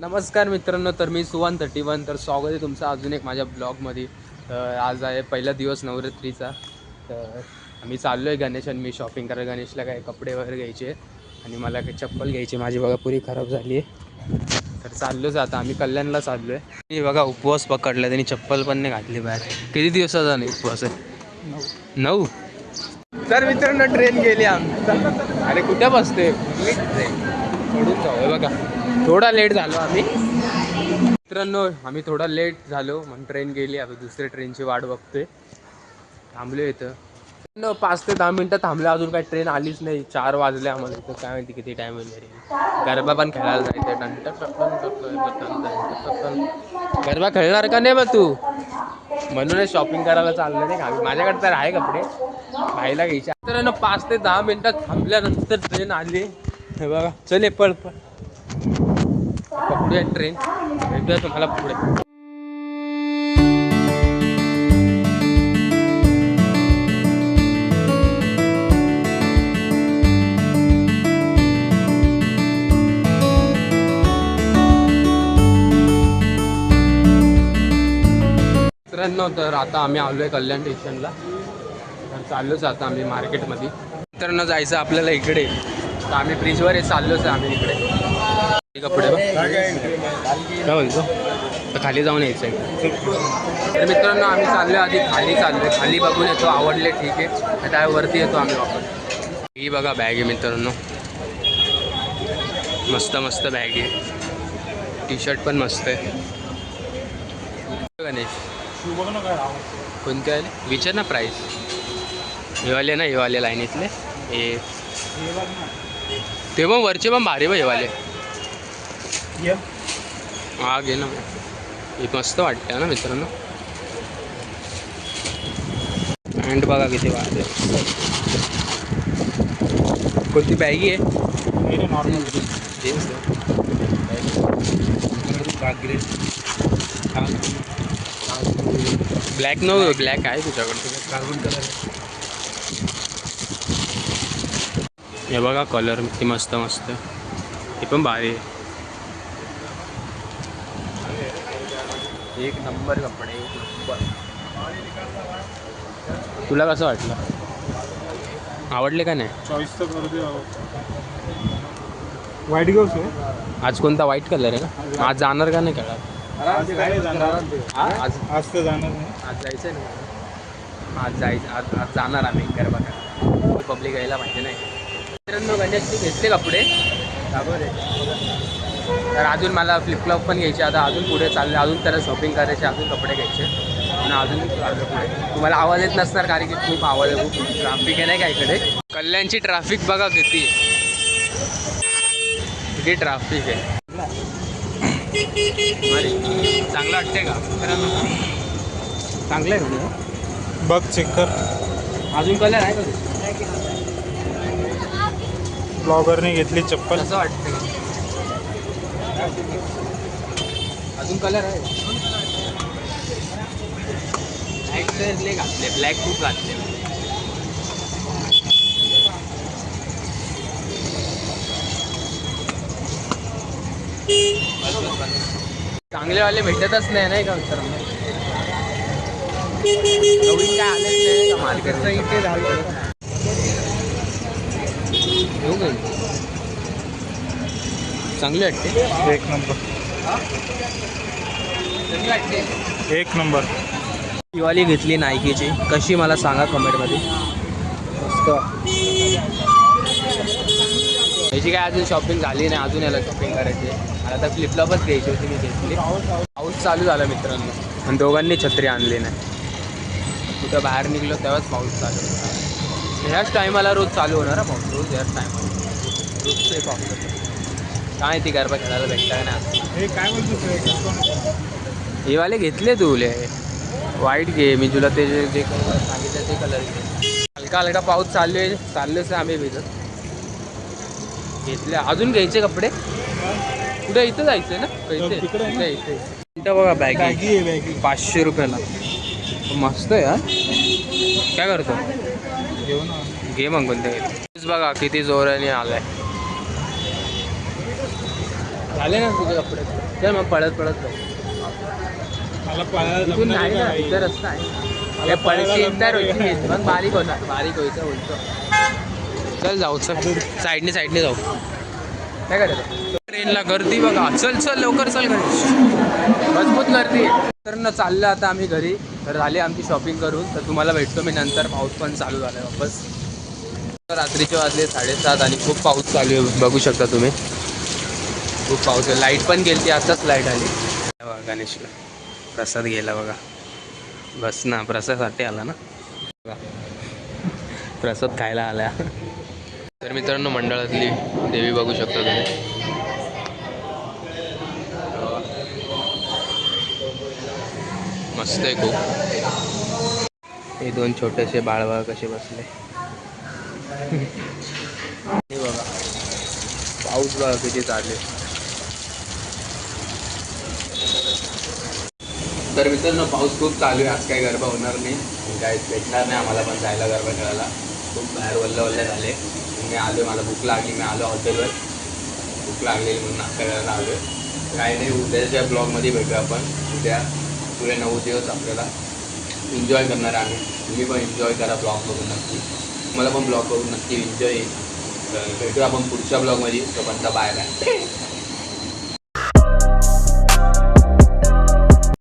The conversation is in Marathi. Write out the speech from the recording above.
नमस्कार मित्रांनो तर मी सुवन थर्टी वन तर स्वागत आहे तुमचं अजून एक माझ्या ब्लॉगमध्ये. तर आज आहे पहिला दिवस नवरात्रीचा. तर आम्ही चाललो आहे गणेश आणि मी शॉपिंग करायला. गणेशला काय कपडे वगैरे घ्यायचे आणि मला काही चप्पल घ्यायची माझी बघा पुरी खराब झाली आहे. तर चाललोच आता आम्ही कल्याणला चाललो आहे मी बघा उपवास पकडला त्यांनी चप्पल पण नाही घातली बाहेर. किती दिवसाचा नाही उपवास आहे? नऊ. तर मित्रांनो ट्रेन गेली आमचा अरे कुठे बसते ट्रेन सोडून जाऊ हे बघा थोडा लेट झालो आम्ही मित्रांनो आम्ही थोडा लेट झालो म्हणून ट्रेन गेली आम्ही दुसऱ्या ट्रेनची वाट बघतोय थांबलो इथं न पाच ते दहा मिनटं थांबलं अजून काही ट्रेन आलीच नाही चार वाजले आम्हाला इथं काय माहिती किती टाईम होईल गरबा पण खेळायला जायचं डंट टप्पन गरबा खेळणार का नाही मग तू म्हणूनच शॉपिंग करायला चाललं नाही का माझ्याकडे तर आहे कपडे भाईला घ्यायचे तर पाच ते दहा मिनटात थांबल्यानंतर ट्रेन आली हे बघा. चले पळ पळ. पकडूया ट्रेन भेटूया तुम्हाला पुढे. मित्रांनो तर आता आम्ही आलो आहे कल्याण स्टेशनला तर चाललोच आता आम्ही मार्केटमध्ये मित्रांनो जायचं आपल्याला इकडे. तर आम्ही ब्रिजवर आहे चाललोच आहे आम्ही इकडे. कपडे काय म्हणतो? तर खाली जाऊन यायचं आहे. तर मित्रांनो आम्ही चाललो आधी खाली चाललो खाली बघून येतो आवडले ठीक आहे. तर त्यावरती येतो आम्ही वापस. ही बघा बॅग आहे मित्रांनो. मस्त मस्त बॅग आहे. टी शर्ट पण मस्त आहे. गणेश. कोणते आले विचार ना प्राईस हिवाले ना हिवाले लाईनीतले हे. ते पण वरचे पण भारी बा हेवाले हा घे ना. हे मस्त वाटतं ना मित्रांनो. पॅन्ट बघा किती वाटते कोणती बॅगी आहे? जीन्स ब्लॅक नो ब्लॅक आहे तुझ्याकडे. कार्बन कलर हे बघा कलर किती मस्त मस्त. हे पण भारी आहे. एक नंबर कपडे एक नंबर. तुला कसं वाटलं? आवडले का नाही? चॉईस तर आज कोणता व्हाईट कलर आहे का? आज जाणार का नाही खेळात? आज काय जाणार. आज? तर जाणार नाही. आज जायचं आहे ना. आज जायचं आज आज जाणार आम्ही गरबा करायला पब्लिक यायला माहिती नाही. मित्रांनो गणेशचे घेतले तर अजून मला फ्लिपफ्लॉप पण घ्यायचे. आता अजून पुढे चालले. अजून त्याला शॉपिंग करायचे अजून कपडे घ्यायचे. आणि अजून चाललं पुढे. तुम्हाला आवाज येत नसणार कारण की खूप आवाज आहे. खूप ट्राफिक आहे नाही का इकडे? कल्याणची ट्रॅफिक बघा किती किती ट्राफिक आहे. चांगलं वाटते का? चांगलं आहे बघ चेक कर. अजून कलर आहे का? ब्लॉगरने घेतली चप्पल. असं वाटतं अजून कलर आहे. ब्लॅक कलरले घातले ब्लॅक खूप घातले चांगलेवाले भेटतच नाही नाही का मित्रांनो? नवीन काय आलेच नाही इथे झालं. घेऊ काही चांगली वाटते एक नंबर. एक नंबर. दिवाळी घेतली नायकीची. कशी मला सांगा कमेंटमध्ये. मस्त. याची काय अजून शॉपिंग झाली नाही अजून याला शॉपिंग करायची. मला आता फ्लिपफ्लॉपच घ्यायची होती मी घेतली. पाऊस चालू झाला मित्रांनो. आणि दोघांनी छत्री आणली नाही. कुठं बाहेर निघलो तेव्हाच पाऊस चालू ह्याच टायमाला रोज चालू होणार हा पाऊस रोज ह्याच टायमाला. रोजचं हे पाऊस. काय ती गरबा खेळायला भेटता नाही हे काय हे वाले घेतले तुले वाईट घे. मी तुला ते जे जे कलर सांगितलं ते कलर घे. हलका हलका पाऊस चालू आहे चाललोच आहे आम्ही भिजत घेतले. अजून घ्यायचे कपडे? कुठे? इथं जायचंय ना? इथे आहे ना? इथे बघा बॅगी. पाचशे रुपयाला. मस्त आहे काय करतो? घेऊ ना. घे मग कोणत्या बघा किती जोराने आलाय. झाले ना तुझे कपडे? चल मग पळत पळत जाऊ. नाही ना इथं रस्ता आहे. मग बारीक होणार बारीक व्हायचं बोलतो चल जाऊ चल. साईडने साईडने जाऊ. काय करायचं ट्रेनला गर्दी बघा. चल चल लवकर चल गणेश मजबूत गर्दी. तर ना चाललं आता आम्ही घरी. तर झाली आमची शॉपिंग करून. तर तुम्हाला भेटतो मी नंतर. पाऊस पण चालू झाला वापस. रात्रीचे वाजले साडेसात आणि खूप पाऊस चालू आहे. बघू शकता तुम्ही. खूप पाऊस आहे. लाइट पण गेली ती आताच लाइट आली. बघा गणेशला. प्रसाद गेला बघा. बस ना. प्रसादसाठी आला ना. बघा. प्रसाद खायला आला. तर मित्रांनो मंडळातली देवी बघू शकता तुम्ही. मस्त आहे खूप. हे दोन छोटेसे बाळबाळ कसे बसले? हे बघा. पाऊस बघा किती चालले. तर मित्रांनो पाऊस खूप चालू आहे. आज काही गरबा होणार नाही. काय भेटणार नाही आम्हाला पण जायला गरबा खेळायला. खूप बाहेर वल्ल वल्ल झाले. मी आलो मला भूक लागली. मी आलो हॉटेलवर. भूक लागलेली म्हणून नाश्ता करायला आलो काही नाही उद्याच्या ब्लॉगमध्ये भेटूया आपण. उद्या. पुढे नऊ दिवस आपल्याला एन्जॉय करणार आहे. आम्ही तुम्ही पण एन्जॉय करा ब्लॉग बघून नक्की. मला पण ब्लॉग बघून नक्की एन्जॉय येईल. भेटूया आपण पुढच्या ब्लॉगमध्ये तोपर्यंत बाय बाय